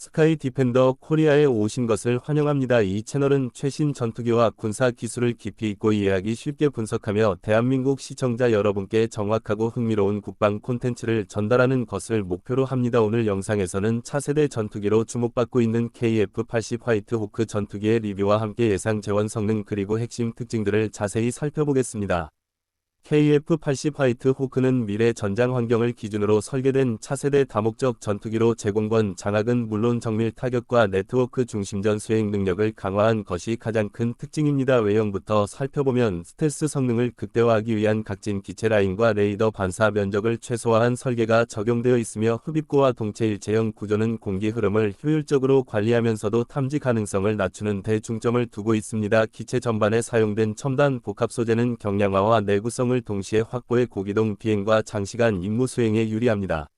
스카이 디펜더 코리아에 오신 것을 환영합니다. 이 채널은 최신 전투기와 군사 기술을 깊이 있고 이해하기 쉽게 분석하며 대한민국 시청자 여러분께 정확하고 흥미로운 국방 콘텐츠를 전달하는 것을 목표로 합니다. 오늘 영상에서는 차세대 전투기로 주목받고 있는 KF-80 화이트 호크 전투기의 리뷰와 함께 예상 재원 성능 그리고 핵심 특징들을 자세히 살펴보겠습니다. KF-80 화이트 호크는 미래 전장 환경을 기준으로 설계된 차세대 다목적 전투기로 제공권 장악은 물론 정밀 타격과 네트워크 중심전 수행 능력을 강화한 것이 가장 큰 특징입니다. 외형부터 살펴보면 스텔스 성능을 극대화하기 위한 각진 기체 라인과 레이더 반사 면적을 최소화한 설계가 적용되어 있으며 흡입구와 동체 일체형 구조는 공기 흐름을 효율적으로 관리하면서도 탐지 가능성을 낮추는 데 중점을 두고 있습니다. 기체 전반에 사용된 첨단 복합 소재는 경량화와 내구성 을 동시에 확보해 고기동 비행과 장시간 임무 수행에 유리합니다.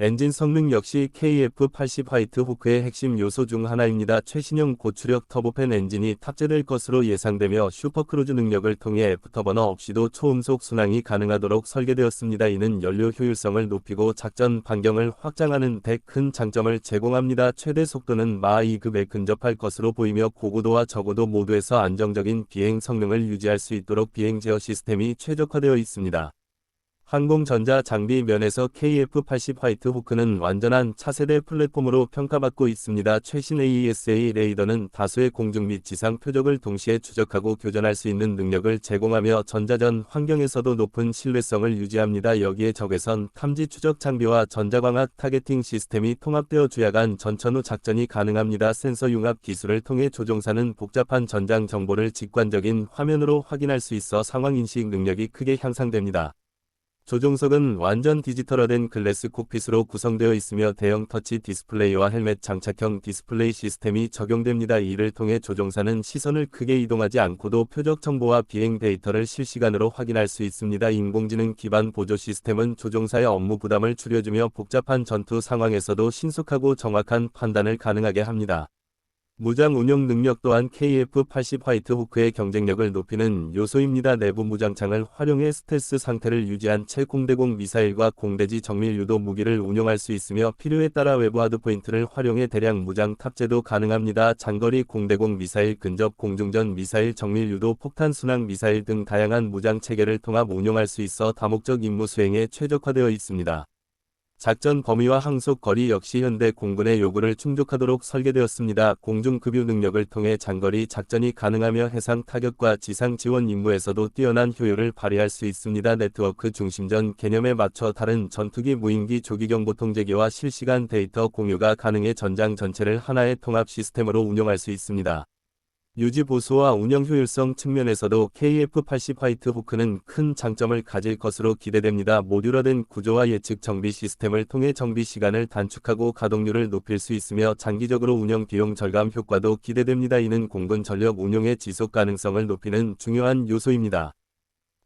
엔진 성능 역시 KF-80 화이트 호크의 핵심 요소 중 하나입니다. 최신형 고출력 터보팬 엔진이 탑재될 것으로 예상되며 슈퍼크루즈 능력을 통해 애프터버너 없이도 초음속 순항이 가능하도록 설계되었습니다. 이는 연료 효율성을 높이고 작전 반경을 확장하는 데 큰 장점을 제공합니다. 최대 속도는 마 2급에 근접할 것으로 보이며 고고도와 저고도 모두에서 안정적인 비행 성능을 유지할 수 있도록 비행 제어 시스템이 최적화되어 있습니다. 항공전자 장비 면에서 KF-80 화이트 호크는 완전한 차세대 플랫폼으로 평가받고 있습니다. 최신 AESA 레이더는 다수의 공중 및 지상 표적을 동시에 추적하고 교전할 수 있는 능력을 제공하며 전자전 환경에서도 높은 신뢰성을 유지합니다. 여기에 적외선 탐지 추적 장비와 전자광학 타겟팅 시스템이 통합되어 주야간 전천 후 작전이 가능합니다. 센서 융합 기술을 통해 조종사는 복잡한 전장 정보를 직관적인 화면으로 확인할 수 있어 상황 인식 능력이 크게 향상됩니다. 조종석은 완전 디지털화된 글래스 콕핏으로 구성되어 있으며 대형 터치 디스플레이와 헬멧 장착형 디스플레이 시스템이 적용됩니다. 이를 통해 조종사는 시선을 크게 이동하지 않고도 표적 정보와 비행 데이터를 실시간으로 확인할 수 있습니다. 인공지능 기반 보조 시스템은 조종사의 업무 부담을 줄여주며 복잡한 전투 상황에서도 신속하고 정확한 판단을 가능하게 합니다. 무장 운용 능력 또한 KF-80 화이트 호크의 경쟁력을 높이는 요소입니다. 내부 무장창을 활용해 스텔스 상태를 유지한 채 공대공 미사일과 공대지 정밀 유도 무기를 운용할 수 있으며 필요에 따라 외부 하드포인트를 활용해 대량 무장 탑재도 가능합니다. 장거리 공대공 미사일 근접 공중전 미사일 정밀 유도 폭탄 순항 미사일 등 다양한 무장 체계를 통합 운용할 수 있어 다목적 임무 수행에 최적화되어 있습니다. 작전 범위와 항속 거리 역시 현대 공군의 요구를 충족하도록 설계되었습니다. 공중급유 능력을 통해 장거리 작전이 가능하며 해상 타격과 지상 지원 임무에서도 뛰어난 효율을 발휘할 수 있습니다. 네트워크 중심전 개념에 맞춰 다른 전투기 무인기 조기경보 통제기와 실시간 데이터 공유가 가능해 전장 전체를 하나의 통합 시스템으로 운영할 수 있습니다. 유지 보수와 운영 효율성 측면에서도 KF-80 화이트 호크는 큰 장점을 가질 것으로 기대됩니다. 모듈화된 구조와 예측 정비 시스템을 통해 정비 시간을 단축하고 가동률을 높일 수 있으며 장기적으로 운영 비용 절감 효과도 기대됩니다. 이는 공군 전력 운용의 지속 가능성을 높이는 중요한 요소입니다.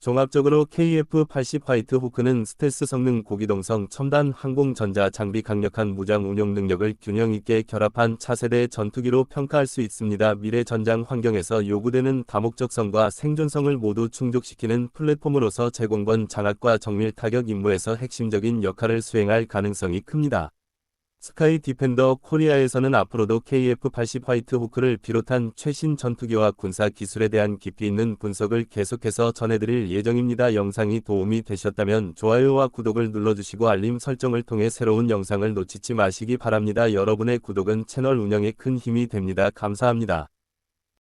종합적으로 KF-80 화이트 호크는 스텔스 성능 고기동성 첨단 항공전자 장비 강력한 무장 운용 능력을 균형 있게 결합한 차세대 전투기로 평가할 수 있습니다. 미래 전장 환경에서 요구되는 다목적성과 생존성을 모두 충족시키는 플랫폼으로서 제공권 장악과 정밀 타격 임무에서 핵심적인 역할을 수행할 가능성이 큽니다. 스카이 디펜더 코리아에서는 앞으로도 KF-80 화이트 호크를 비롯한 최신 전투기와 군사 기술에 대한 깊이 있는 분석을 계속해서 전해드릴 예정입니다. 영상이 도움이 되셨다면 좋아요와 구독을 눌러주시고 알림 설정을 통해 새로운 영상을 놓치지 마시기 바랍니다. 여러분의 구독은 채널 운영에 큰 힘이 됩니다. 감사합니다.